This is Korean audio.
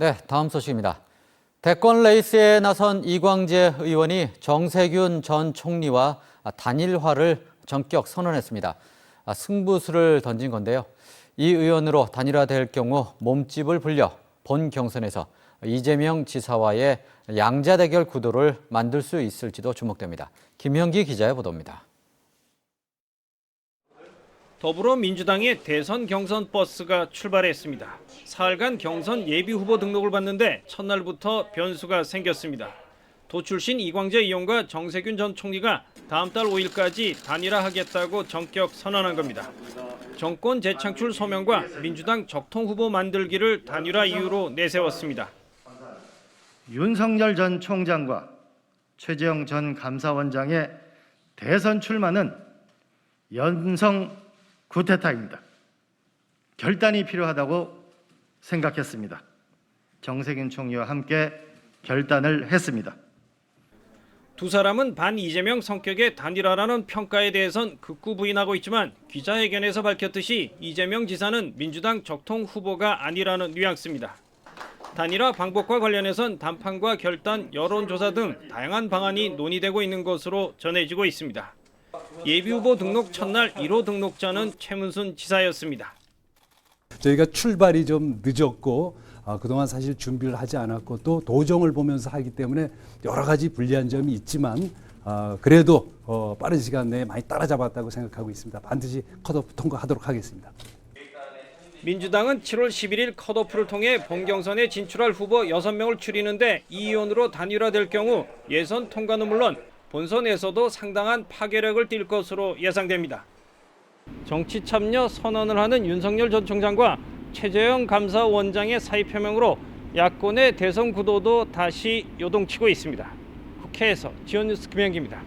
네, 다음 소식입니다. 대권 레이스에 나선 이광재 의원이 정세균 전 총리와 단일화를 전격 선언했습니다. 아, 승부수를 던진 건데요. 이 의원으로 단일화될 경우 몸집을 불려 본 경선에서 이재명 지사와의 양자 대결 구도를 만들 수 있을지도 주목됩니다. 김형기 기자의 보도입니다. 더불어민주당의 대선 경선 버스가 출발했습니다. 사흘간 경선 예비 후보 등록을 받는데 첫날부터 변수가 생겼습니다. 도 출신 이광재 의원과 정세균 전 총리가 다음 달 5일까지 단일화하겠다고 전격 선언한 겁니다. 정권 재창출 소명과 민주당 적통 후보 만들기를 단일화 이유로 내세웠습니다. 윤석열 전 총장과 최재형 전 감사원장의 대선 출마는 연성 구테타입니다. 결단이 필요하다고 생각했습니다. 정세균 총리와 함께 결단을 했습니다. 두 사람은 반 이재명 성격의 단일화라는 평가에 대해선 극구 부인하고 있지만 기자회견에서 밝혔듯이 이재명 지사는 민주당 적통 후보가 아니라는 뉘앙스입니다. 단일화 방법과 관련해선 단판과 결단, 여론조사 등 다양한 방안이 논의되고 있는 것으로 전해지고 있습니다. 예비 후보 등록 첫날 1호 등록자는 최문순 지사였습니다. 저희가 출발이 좀 늦었고 아, 그동안 사실 준비를 하지 않았고 또 도정을 보면서 하기 때문에 여러 가지 불리한 점이 있지만 아, 그래도 어, 빠른 시간 내에 많이 따라잡았다고 생각하고 있습니다. 반드시 컷오프 통과하도록 하겠습니다. 민주당은 7월 11일 컷오프를 통해 본경선에 진출할 후보 6명을 추리는데 이 의원으로 단일화될 경우 예선 통과는 물론 본선에서도 상당한 파괴력을 띨 것으로 예상됩니다. 정치 참여 선언을 하는 윤석열 전 총장과 최재형 감사원장의 사의 표명으로 야권의 대선 구도도 다시 요동치고 있습니다. 국회에서 지원뉴스 김현기입니다.